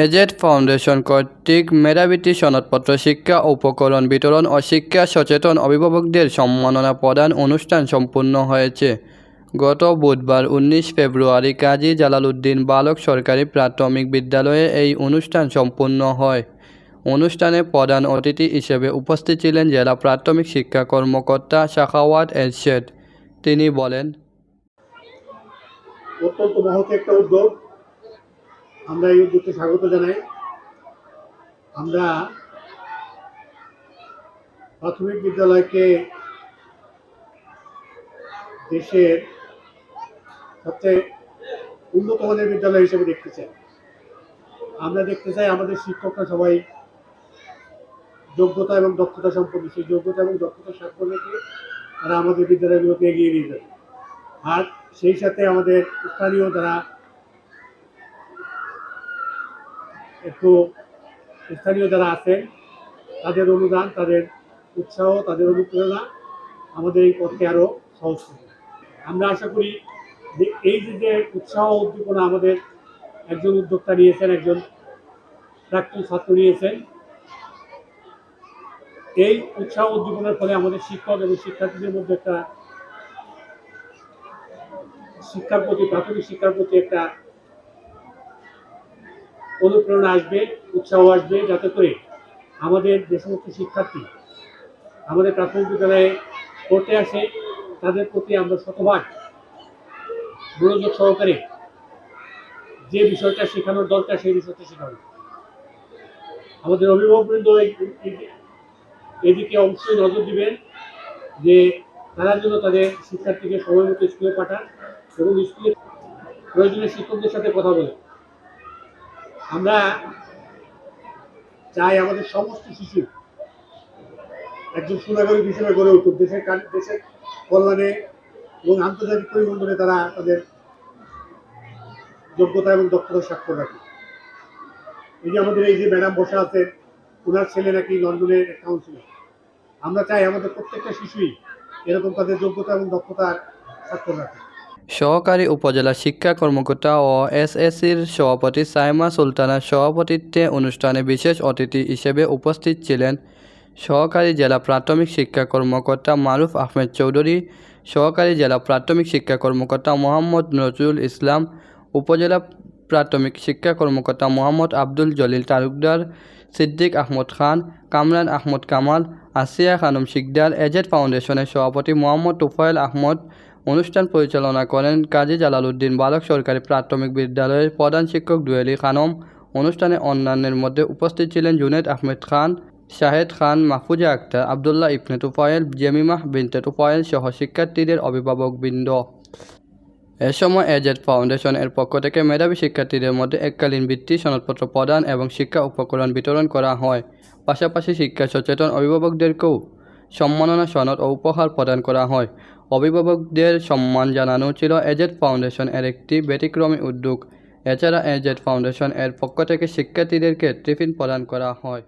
AZ foundation কর্তৃক মেধাবৃত্তি সনদপত্র, শিক্ষা উপকরণ বিতরণ ও শিক্ষা সচেতন অভিভাবকদের সম্মাননা প্রদান অনুষ্ঠান সম্পূর্ণ হয়েছে। গত বুধবার উনিশ ফেব্রুয়ারি কাজী জালালউদ্দিন বালক সরকারি প্রাথমিক বিদ্যালয়ে এই অনুষ্ঠান সম্পূর্ণ হয়। অনুষ্ঠানে প্রধান অতিথি হিসেবে উপস্থিত ছিলেন জেলা প্রাথমিক শিক্ষা কর্মকর্তা শাখাওয়াত এরশেদ। তিনি বলেন, অত্যন্ত মহৎ একটা উদ্যোগ। আমরা এই উদ্যোগকে স্বাগত জানাই। আমরা প্রাথমিক বিদ্যালয়কে দেশের সবচেয়ে উন্নত মানের বিদ্যালয় হিসেবে দেখতে চাই। আমরা দেখতে চাই আমাদের শিক্ষকরা সবাই যোগ্যতা এবং দক্ষতা সম্পন্ন। সেই যোগ্যতা এবং দক্ষতা সম্পন্নকে তারা আমাদের বিদ্যালয়গুলোকে এগিয়ে নিয়ে যাবে। আর সেই সাথে আমাদের স্থানীয় যারা একটু স্থানীয় যারা আছেন, তাদের অনুদান, তাদের উৎসাহ, তাদের অনুপ্রেরণা আমাদের এই পথকে আরও সহজ করবে আমরা আশা করি যে এই যে যে উৎসাহ উদ্দীপনা আমাদের একজন উদ্যোক্তা নিয়েছেন, একজন প্রাক্তন ছাত্র নিয়েছেন, এই উৎসাহ উদ্দীপনার ফলে আমাদের শিক্ষক এবং শিক্ষার্থীদের মধ্যে একটা শিক্ষার প্রতি, প্রাথমিক শিক্ষার প্রতি একটা অনুপ্রেরণা আসবে, উৎসাহ আসবে, যাতে করে আমাদের যে সমস্ত শিক্ষার্থী আমাদের প্রাথমিক বিদ্যালয়ে পড়তে আসে, তাদের প্রতি আমরা শতভাগ মনোযোগ সহকারে যে বিষয়টা শেখানোর দরকার, সেই বিষয়টা শেখানো আমাদের অভিভাবকবৃন্দ এদিকে অবশ্যই নজর দিবেন যে তারা যেন তাদের শিক্ষার্থীকে সময় মতো স্কুলে পাঠান এবং স্কুলে প্রয়োজনীয় শিক্ষকদের সাথে কথা বলে আমরা চাই আমাদের সমস্ত শিশু একজন সুনাগরিক হিসেবে গড়ে উঠুক। দেশের দেশের কল্যাণে এবং আন্তর্জাতিক পরিমণ্ডলে তারা তাদের যোগ্যতা এবং দক্ষতার স্বাক্ষর রাখে এই যে আমাদের এই যে ম্যাডাম বসে আছেন ওনার ছেলে নাকি লন্ডনের কাউন্সিলর আমরা চাই আমাদের প্রত্যেকটা শিশুই এরকম তাদের যোগ্যতা এবং দক্ষতার স্বাক্ষর রাখে সহকারী উপজেলা শিক্ষা কর্মকর্তা ও এসএসসির সভাপতি সাইমা সুলতানার সভাপতিত্বে অনুষ্ঠানে বিশেষ অতিথি হিসেবে উপস্থিত ছিলেন সহকারী জেলা প্রাথমিক শিক্ষা কর্মকর্তা মারুফ আহমেদ চৌধুরী, সহকারী জেলা প্রাথমিক শিক্ষা কর্মকর্তা মোহাম্মদ নজরুল ইসলাম, উপজেলা প্রাথমিক শিক্ষা কর্মকর্তা মোহাম্মদ আব্দুল জলিল তালুকদার, সিদ্দিক আহমদ খান, কামরান আহমদ কামাল, আসিয়া খানম শিকদার, এজেড ফাউন্ডেশনের সভাপতি মোহাম্মদ তুফাইল আহমদ অনুষ্ঠান পরিচালনা করেন কাজী জালালউদ্দিন বালক সরকারি প্রাথমিক বিদ্যালয়ের প্রধান শিক্ষক দুয়েলি খানম। অনুষ্ঠানে অন্যান্যের মধ্যে উপস্থিত ছিলেন জুনেদ আহমেদ খান, শাহেদ খান মাহফুজা আক্তার, আবদুল্লাহ ইবনে তুফায়েল জেমিমাহ বিনতে তুফায়েল সহ শিক্ষার্থীদের অভিভাবকবৃন্দ এ সময় এজেড ফাউন্ডেশন এর পক্ষ থেকে মেধাবী শিক্ষার্থীদের মধ্যে এককালীন বৃত্তি, সনদপত্র প্রদান এবং শিক্ষা উপকরণ বিতরণ করা হয়। পাশাপাশি শিক্ষা সচেতন অভিভাবকদেরকেও সম্মাননা সনদ ও উপহার প্রদান করা হয়। অভিভাবকদের সম্মান জানানো ছিল এজেড ফাউন্ডেশন এর একটি ব্যতিক্রমী উদ্যোগ। এছাড়া এজেড ফাউন্ডেশন এর পক্ষ থেকে শিক্ষার্থীদেরকে টিফিন প্রদান করা হয়।